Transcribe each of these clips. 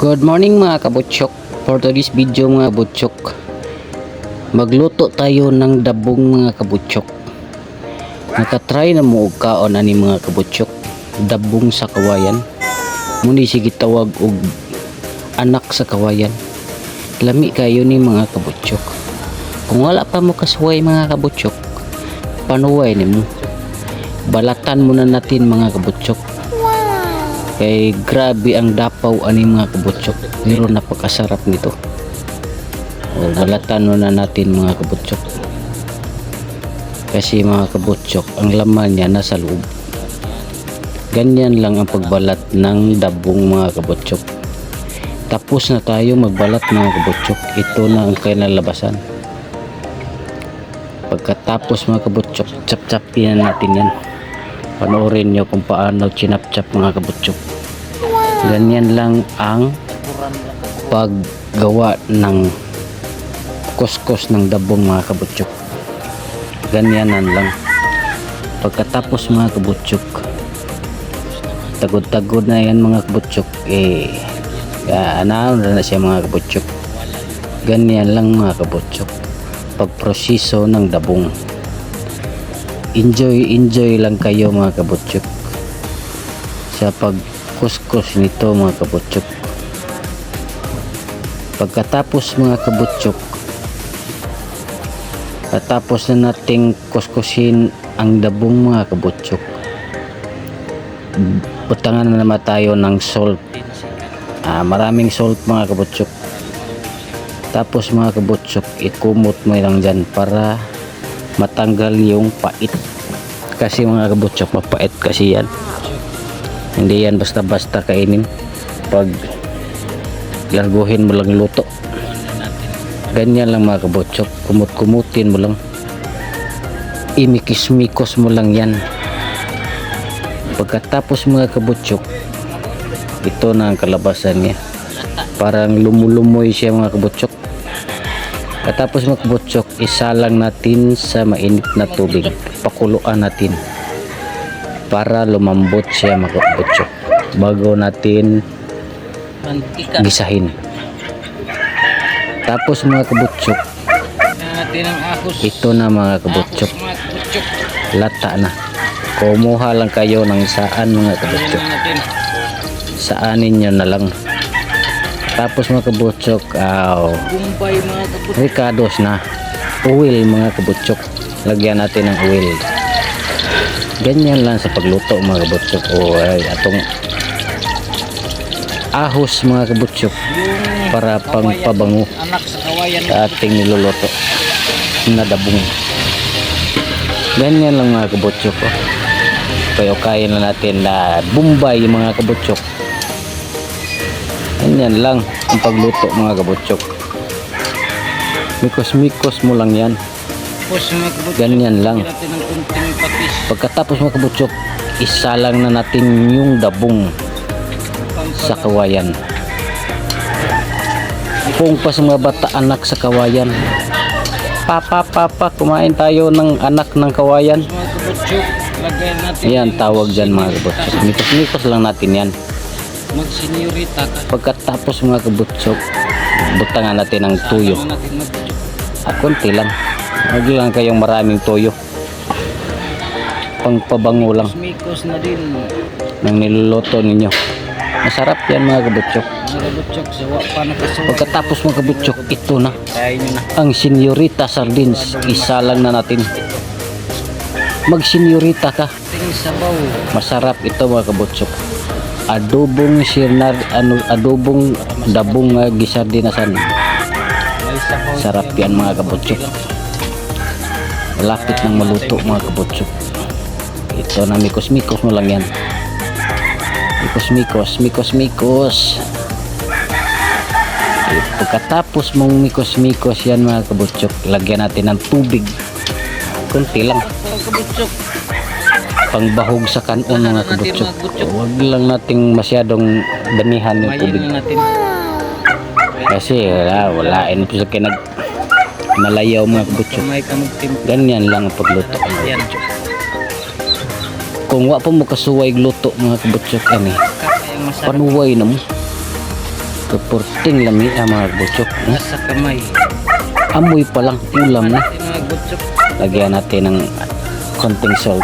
Good morning mga kabutsok. For today's video mga kabutsok, magluto tayo ng dabong mga kabutsok. Nakatry na mo og kaon ani mga kabutsok, dabong sa kawayan. Muni sige tawag og anak sa kawayan. Lami kayo ni mga kabutsok. Kung wala pa mo kasuway mga kabutsok, panuway nimo. Balatan muna natin mga kabutsok kay grabe ang dapaw ani mga kabutsok. Pero napakasarap nito. O balatan muna natin mga kabutsok. Kasi mga kabutsok ang laman niya nasa loob. Ganyan lang ang pagbalat ng dabong mga kabutsok. Tapos na tayo magbalat mga kabutsok. Ito na ang kinalabasan. Pagkatapos mga kabutsok chap chapin natin yan. Panoorin nyo kung paano chinap-chap mga kabutsok ganyan lang ang paggawa ng kuskus ng dabong mga kabutsok. Ganyanan lang. Pagkatapos mga kabutsok tagod-tagod na yan mga kabutsok eh ano na siya mga kabutsok. Ganyan lang mga kabutsok. Pagproseso ng dabong. Enjoy enjoy lang kayo mga kabutsok. Sa pagkuskus nito mga kabutsok. Pagkatapos mga kabutsok katapos na nating kuskusin ang dabong mga kabutsok. Butangan na naman tayo ng salt. Ah, maraming salt mga kabutsok. Tapos mga kabutsok ikumot mo lang dyan para matanggal yung pait. Kasi mga kabutsok mapait kasi yan hindi yan basta basta kainin. Pag larguhin mo lang luto. Ganyan lang mga kabutsok. Kumut kumutin mo lang. Imikis mikos mo lang yan. Pagkatapos mga kabutsok ito na ang kalabasan niya. Parang lumulumoy siya mga kabutsok. Katapos magbutsok, isalang natin sa mainit na tubig. Pakuluan natin para lumambot siya magbutsok. Bago natin Mantika gisahin. Tapos mga kabutsok, ito na mga kabutsok. Lata na. Kumuha lang kayo ng saan mga kabutsok. Saanin nyo na lang. Tapos mga kabutsok, kabutsok. Ricados na oil mga kabutsok lagyan natin ng oil ganyan lang sa pagluto mga kabutsok. O ay atong ahos mga kabutsok para pang kawayan, pabango Anak sa ating niluluto na dabong. Ganyan lang mga kabutsok kaya kaya na natin na bumbay mga kabutsok. Ganyan lang ang pagluto mga kabutsok. Mikos mikos mo lang yan Tapos mga kabutsok. ganyan lang pagkatapos mga kabutsok isalang na natin yung dabong sa kawayan kung pa sa mga bata anak sa kawayan papa papa kumain tayo ng anak ng kawayan yung tawag dyan mga kabutsok. Mikos-mikos lang natin yan. Magsinyorita ka. Pagkatapos mga kabutsok, butangan natin ng tuyo. At konti lang. Lang kayong maraming tuyo. Pangpabango lang Mikos na din. ng niluluto ninyo. Masarap yan mga kabutsok. Mga kabutsok. Sawa pa nakasuwa. Pagkatapos mga kabutsok, ito na. Na. Ang senyorita sardines. Isa lang na natin. Mag senyorita ka. Masarap ito mga kabutsok. Adobong sinar, ano, adobong dabong uh, gisardinasan. May sabaw. Sarap yan mga kabutsok. Malapit ng maluto mga kabutsok. Ito na mikos-mikos mo lang yan. Mikos-mikos, mikos-mikos. Eh, Pagkatapos mong mikos-mikos yan mga kabutsok, lagyan natin ng tubig. Kunti lang. Pangbahog sa kanon mga kabutsok. Huwag lang nating masyadong damihan yung tubig. Kasi wala, wala. Ano po sa kinag malayaw mga kabutsok. Kamay ka magtimpa. Ganyan lang ang pagluto. Kung wa pa mo kasuway luto mga Kaya masarap. panuway na mo. Kaporting lami ang mga kabutsok. Hmm? Nasa kamay. Amoy pa lang, ulam na. Mga. Lagyan natin ng konting salt.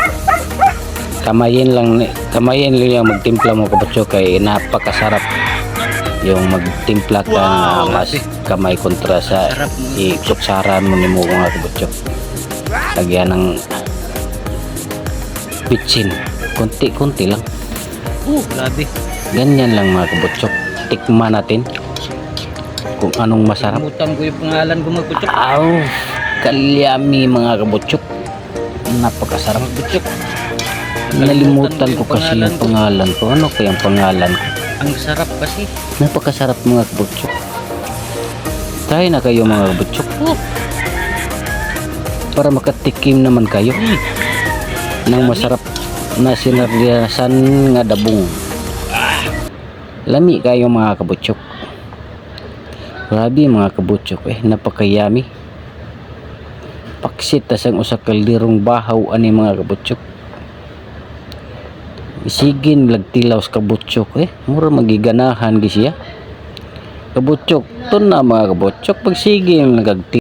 Kamayin lang, kamayin lang yung magtimpla mo kabutsok kay napakasarap yung magtimpla ka Wow, mas kamay kontra sa ikutsaran mo ni mo mga kabutsok. Lagyan ng pitsin. Kunti-kunti lang. Oh, grabe. Ganyan lang mga kabutsok. Tikman natin kung anong masarap. Kamutan ko yung pangalan ko mga butsok. Aw, kalyami mga kabutsok. Napakasarap. Mga butsok. Nalimutan ko kasi yung pangalan ko. Ano kaya ang pangalan ko? Ang sarap kasi. Napakasarap mga kabutsok. Try na kayo mga kabutsok. Oh, Para makatikim naman kayo mm. ng masarap na sinaryasan nga dabong. Lami kayo mga kabutsok. Grabe mga kabutsok eh, napakayami. Paksit tas ang usa ka lirong bahaw ani mga kabutsok. Isigin lagtilaw sa kabutsok eh, mura magiganahan gi siya. Kabutsok, to na mga kabutsok, pag sige nagagti